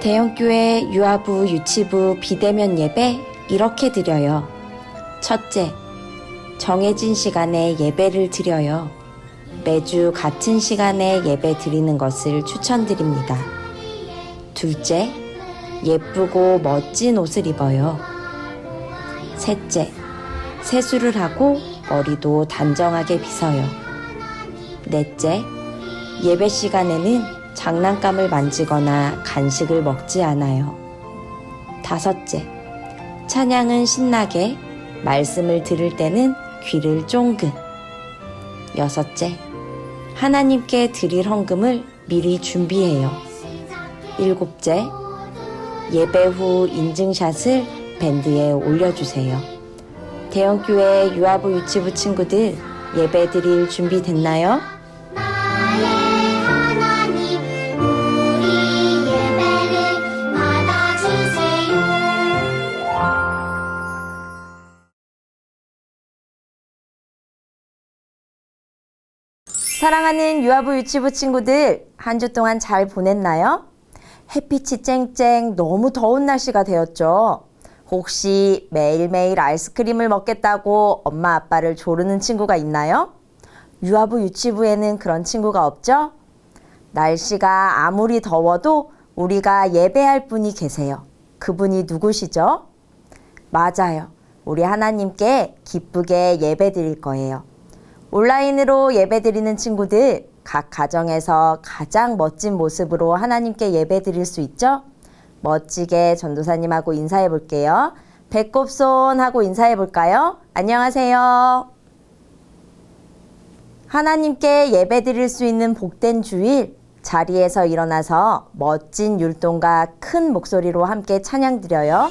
대형교회 유아부, 유치부, 비대면 예배 이렇게 드려요. 첫째, 정해진 시간에 예배를 드려요. 매주 같은 시간에 예배 드리는 것을 추천드립니다. 둘째, 예쁘고 멋진 옷을 입어요. 셋째, 세수를 하고 머리도 단정하게 빗어요. 넷째, 예배 시간에는 장난감을 만지거나 간식을 먹지 않아요. 다섯째, 찬양은 신나게, 말씀을 들을 때는 귀를 쫑긋. 여섯째, 하나님께 드릴 헌금을 미리 준비해요. 일곱째, 예배 후 인증샷을 밴드에 올려주세요. 대형교회 유아부 유치부 친구들 예배 드릴 준비 됐나요? 사랑하는 유아부 유치부 친구들 한 주 동안 잘 보냈나요? 햇빛이 쨍쨍 너무 더운 날씨가 되었죠. 혹시 매일매일 아이스크림을 먹겠다고 엄마 아빠를 조르는 친구가 있나요? 유아부 유치부에는 그런 친구가 없죠? 날씨가 아무리 더워도 우리가 예배할 분이 계세요. 그분이 누구시죠? 맞아요. 우리 하나님께 기쁘게 예배 드릴 거예요. 온라인으로 예배 드리는 친구들, 각 가정에서 가장 멋진 모습으로 하나님께 예배 드릴 수 있죠? 멋지게 전도사님하고 인사해 볼게요. 배꼽손 하고 인사해 볼까요? 안녕하세요. 하나님께 예배 드릴 수 있는 복된 주일, 자리에서 일어나서 멋진 율동과 큰 목소리로 함께 찬양 드려요.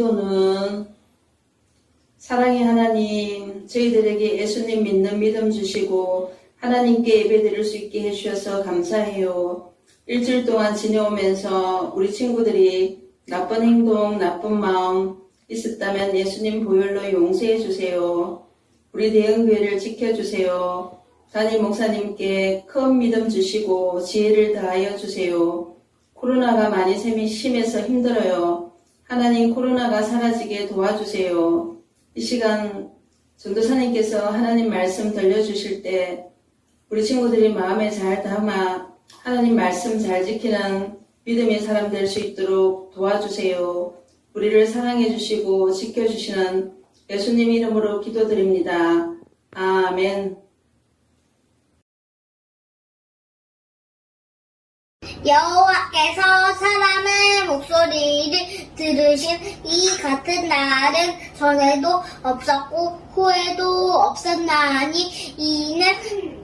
기도는 사랑의 하나님, 저희들에게 예수님 믿는 믿음 주시고 하나님께 예배 드릴 수 있게 해주셔서 감사해요. 일주일 동안 지내오면서 우리 친구들이 나쁜 행동, 나쁜 마음 있었다면 예수님 보혈로 용서해 주세요. 우리 대형교회를 지켜주세요. 담임 목사님께 큰 믿음 주시고 지혜를 다하여 주세요. 코로나가 많이 심해서 힘들어요. 하나님 코로나가 사라지게 도와주세요. 이 시간 전도사님께서 하나님 말씀 들려주실 때 우리 친구들이 마음에 잘 담아 하나님 말씀 잘 지키는 믿음의 사람 될 수 있도록 도와주세요. 우리를 사랑해 주시고 지켜 주시는 예수님 이름으로 기도드립니다. 아멘. 여호와께서 사람의 목소리를 들으신 이 같은 날은 전에도 없었고 후에도 없었나니 이는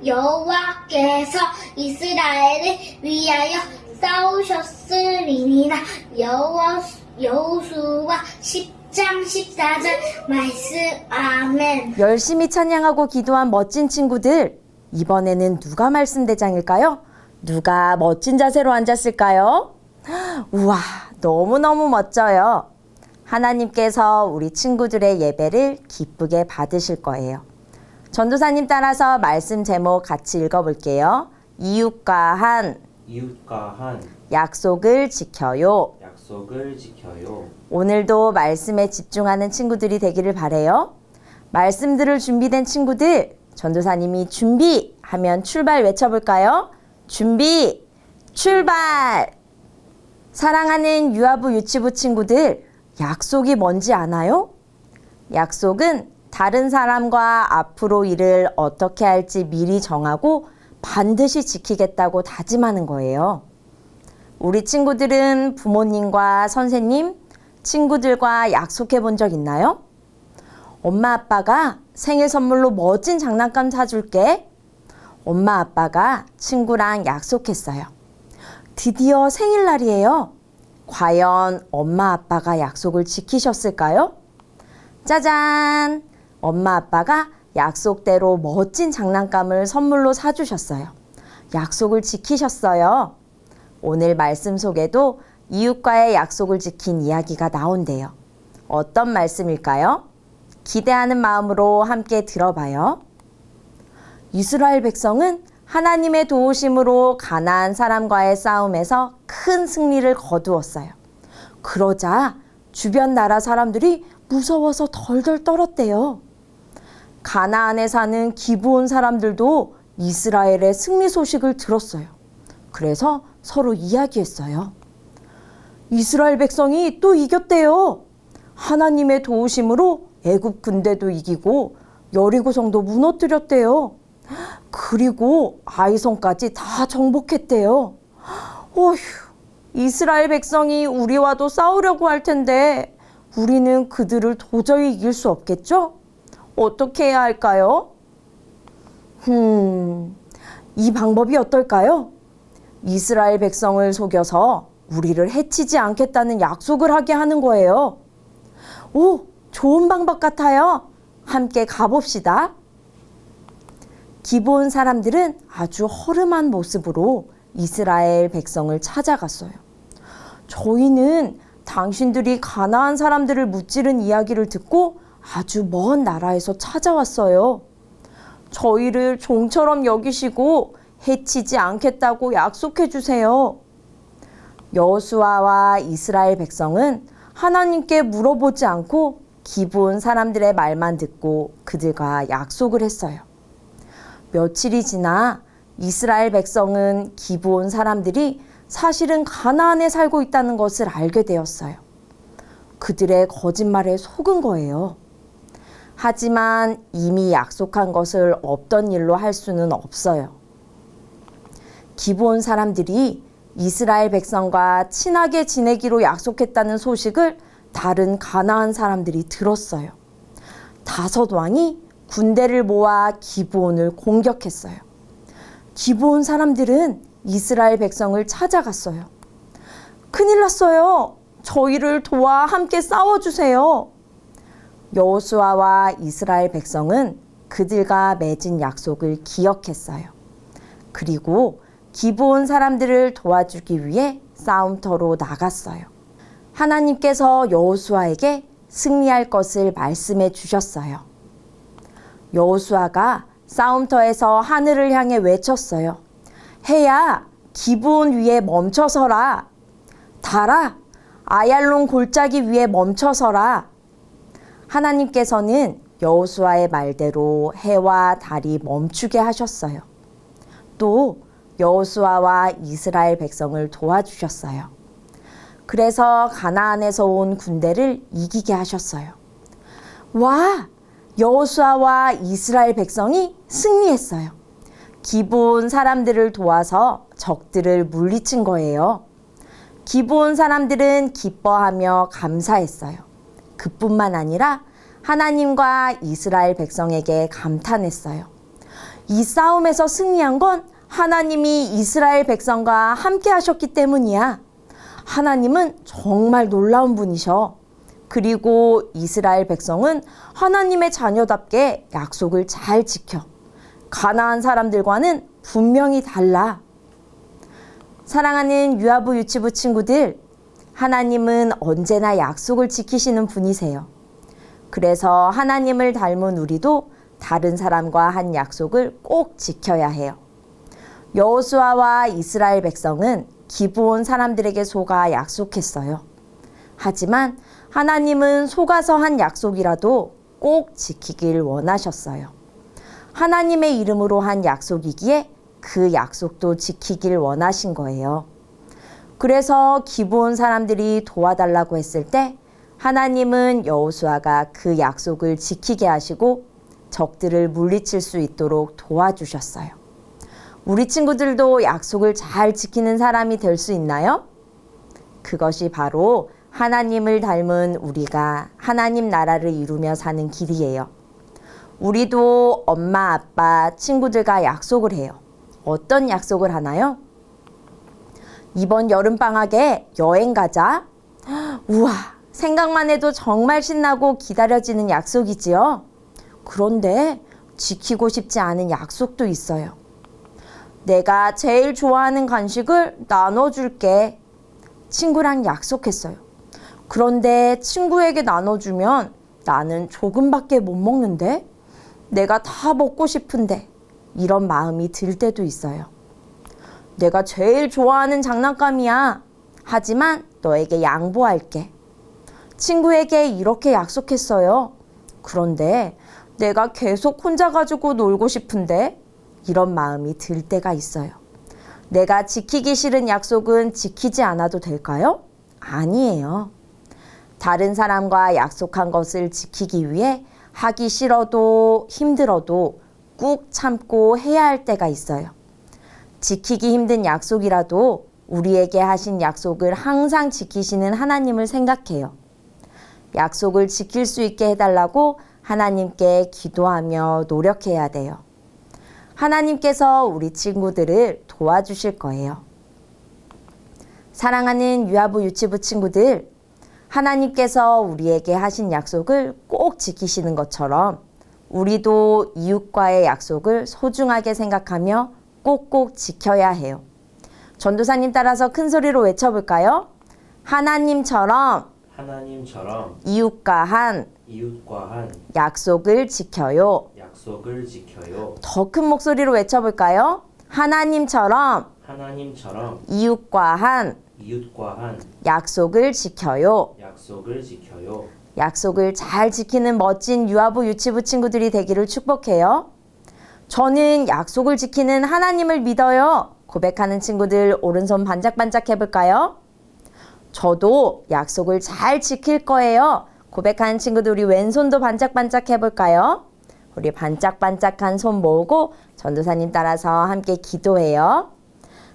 여호와께서 이스라엘을 위하여 싸우셨으리니라. 여호와 여호수와 10장 14절 말씀. 아멘. 열심히 찬양하고 기도한 멋진 친구들, 이번에는 누가 말씀 대장일까요? 누가 멋진 자세로 앉았을까요? 우와, 너무너무 멋져요. 하나님께서 우리 친구들의 예배를 기쁘게 받으실 거예요. 전도사님 따라서 말씀 제목 같이 읽어볼게요. 이웃과 한 이웃과 한 약속을 지켜요. 약속을 지켜요. 오늘도 말씀에 집중하는 친구들이 되기를 바래요. 말씀 들을 준비된 친구들, 전도사님이 준비 하면 출발 외쳐볼까요? 준비, 출발! 사랑하는 유아부 유치부 친구들, 약속이 뭔지 아나요? 약속은 다른 사람과 앞으로 일을 어떻게 할지 미리 정하고 반드시 지키겠다고 다짐하는 거예요. 우리 친구들은 부모님과 선생님, 친구들과 약속해 본 적 있나요? 엄마 아빠가 생일 선물로 멋진 장난감 사줄게. 엄마 아빠가 친구랑 약속했어요. 드디어 생일날이에요. 과연 엄마 아빠가 약속을 지키셨을까요? 짜잔! 엄마 아빠가 약속대로 멋진 장난감을 선물로 사주셨어요. 약속을 지키셨어요. 오늘 말씀 속에도 이웃과의 약속을 지킨 이야기가 나온대요. 어떤 말씀일까요? 기대하는 마음으로 함께 들어봐요. 이스라엘 백성은 하나님의 도우심으로 가나안 사람과의 싸움에서 큰 승리를 거두었어요. 그러자 주변 나라 사람들이 무서워서 덜덜 떨었대요. 가나안에 사는 기브온 사람들도 이스라엘의 승리 소식을 들었어요. 그래서 서로 이야기했어요. 이스라엘 백성이 또 이겼대요. 하나님의 도우심으로 애굽 군대도 이기고 여리고성도 무너뜨렸대요. 그리고 아이성까지 다 정복했대요. 어휴, 이스라엘 백성이 우리와도 싸우려고 할 텐데 우리는 그들을 도저히 이길 수 없겠죠? 어떻게 해야 할까요? 음, 이 방법이 어떨까요? 이스라엘 백성을 속여서 우리를 해치지 않겠다는 약속을 하게 하는 거예요. 오, 좋은 방법 같아요. 함께 가봅시다. 기본 사람들은 아주 허름한 모습으로 이스라엘 백성을 찾아갔어요. 저희는 당신들이 가나안 사람들을 무찌른 이야기를 듣고 아주 먼 나라에서 찾아왔어요. 저희를 종처럼 여기시고 해치지 않겠다고 약속해 주세요. 여수아와 이스라엘 백성은 하나님께 물어보지 않고 기본 사람들의 말만 듣고 그들과 약속을 했어요. 며칠이 지나 이스라엘 백성은 기본 사람들이 사실은 가나안에 살고 있다는 것을 알게 되었어요. 그들의 거짓말에 속은 거예요. 하지만 이미 약속한 것을 없던 일로 할 수는 없어요. 기본 사람들이 이스라엘 백성과 친하게 지내기로 약속했다는 소식을 다른 가나안 사람들이 들었어요. 다섯 왕이 군대를 모아 기브온을 공격했어요. 기브온 사람들은 이스라엘 백성을 찾아갔어요. 큰일 났어요. 저희를 도와 함께 싸워주세요. 여호수아와 이스라엘 백성은 그들과 맺은 약속을 기억했어요. 그리고 기브온 사람들을 도와주기 위해 싸움터로 나갔어요. 하나님께서 여호수아에게 승리할 것을 말씀해 주셨어요. 여호수아가 싸움터에서 하늘을 향해 외쳤어요. 해야 기브온 위에 멈춰서라. 달아 아얄론 골짜기 위에 멈춰서라. 하나님께서는 여호수아의 말대로 해와 달이 멈추게 하셨어요. 또 여호수아와 이스라엘 백성을 도와주셨어요. 그래서 가나안에서 온 군대를 이기게 하셨어요. 와! 여호수아와 이스라엘 백성이 승리했어요. 기본 사람들을 도와서 적들을 물리친 거예요. 기본 사람들은 기뻐하며 감사했어요. 그뿐만 아니라 하나님과 이스라엘 백성에게 감탄했어요. 이 싸움에서 승리한 건 하나님이 이스라엘 백성과 함께 하셨기 때문이야. 하나님은 정말 놀라운 분이셔. 그리고 이스라엘 백성은 하나님의 자녀답게 약속을 잘 지켜. 가나안 사람들과는 분명히 달라. 사랑하는 유아부 유치부 친구들, 하나님은 언제나 약속을 지키시는 분이세요. 그래서 하나님을 닮은 우리도 다른 사람과 한 약속을 꼭 지켜야 해요. 여호수아와 이스라엘 백성은 기브온 사람들에게 속아 약속했어요. 하지만 하나님은 속아서 한 약속이라도 꼭 지키길 원하셨어요. 하나님의 이름으로 한 약속이기에 그 약속도 지키길 원하신 거예요. 그래서 기브온 사람들이 도와달라고 했을 때 하나님은 여호수아가 그 약속을 지키게 하시고 적들을 물리칠 수 있도록 도와주셨어요. 우리 친구들도 약속을 잘 지키는 사람이 될 수 있나요? 그것이 바로 하나님을 닮은 우리가 하나님 나라를 이루며 사는 길이에요. 우리도 엄마, 아빠, 친구들과 약속을 해요. 어떤 약속을 하나요? 이번 여름방학에 여행 가자. 우와, 생각만 해도 정말 신나고 기다려지는 약속이지요. 그런데 지키고 싶지 않은 약속도 있어요. 내가 제일 좋아하는 간식을 나눠줄게. 친구랑 약속했어요. 그런데 친구에게 나눠주면 나는 조금밖에 못 먹는데? 내가 다 먹고 싶은데? 이런 마음이 들 때도 있어요. 내가 제일 좋아하는 장난감이야. 하지만 너에게 양보할게. 친구에게 이렇게 약속했어요. 그런데 내가 계속 혼자 가지고 놀고 싶은데 이런 마음이 들 때가 있어요. 내가 지키기 싫은 약속은 지키지 않아도 될까요? 아니에요. 다른 사람과 약속한 것을 지키기 위해 하기 싫어도 힘들어도 꾹 참고 해야 할 때가 있어요. 지키기 힘든 약속이라도 우리에게 하신 약속을 항상 지키시는 하나님을 생각해요. 약속을 지킬 수 있게 해달라고 하나님께 기도하며 노력해야 돼요. 하나님께서 우리 친구들을 도와주실 거예요. 사랑하는 유아부 유치부 친구들, 하나님께서 우리에게 하신 약속을 꼭 지키시는 것처럼 우리도 이웃과의 약속을 소중하게 생각하며 꼭꼭 지켜야 해요. 전도사님 따라서 큰 소리로 외쳐볼까요? 하나님처럼 하나님처럼 이웃과 한 이웃과 한 약속을 지켜요. 약속을 지켜요. 더 큰 목소리로 외쳐볼까요? 하나님처럼 하나님처럼 이웃과 한 이웃과 한 약속을 지켜요. 약속을 지켜요. 약속을 잘 지키는 멋진 유아부 유치부 친구들이 되기를 축복해요. 저는 약속을 지키는 하나님을 믿어요. 고백하는 친구들 오른손 반짝반짝 해볼까요? 저도 약속을 잘 지킬 거예요. 고백하는 친구들 우리 왼손도 반짝반짝 해볼까요? 우리 반짝반짝한 손 모으고 전도사님 따라서 함께 기도해요.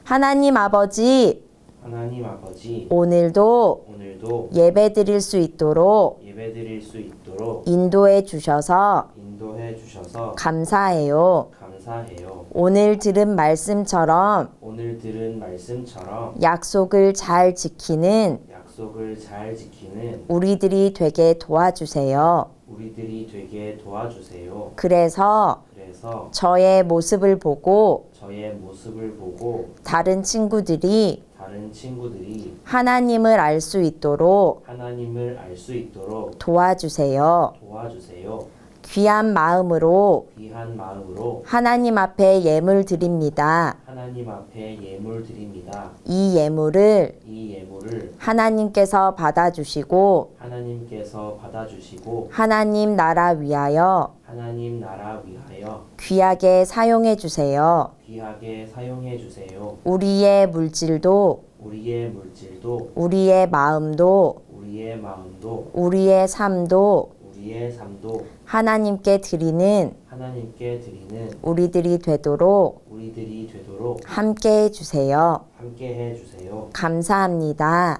하나님 아버지, 하나님 아버지 오늘도 오늘도 예배 드릴 수 있도록 예배 드릴 수 있도록 인도해 주셔서 인도해 주셔서 감사해요. 감사해요. 오늘 들은 말씀처럼 오늘 들은 말씀처럼 약속을 잘 지키는 약속을 잘 지키는 우리들이 되게 도와주세요. 우리들이 되게 도와주세요. 그래서 그래서 저의 모습을 보고 저의 모습을 보고 다른 친구들이 다른 친구들이 하나님을 알 수 있도록 하나님을 알 수 있도록 도와주세요. 도와주세요. 귀한 마음으로 귀한 마음으로 하나님 앞에 예물 드립니다. 하나님 앞에 예물 드립니다. 이 예물을 이 예물을 하나님께서 받아주시고 하나님께서 받아주시고 하나님 나라 위하여 하나님 나라 위하여 귀하게 사용해 주세요. 귀하게 사용해 주세요. 우리의 물질도 우리의 물질도 우리의 마음도 우리의 마음도 우리의 삶도 우리의 삶도 하나님께 드리는 하나님께 드리는 우리들이 되도록 우리들이 되도록 함께 해 주세요. 함께 해 주세요. 감사합니다.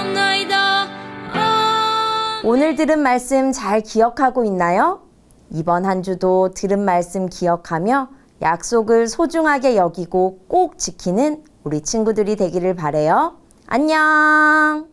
오늘 들은 말씀 잘 기억하고 있나요? 이번 한 주도 들은 말씀 기억하며 약속을 소중하게 여기고 꼭 지키는 우리 친구들이 되기를 바래요. 안녕!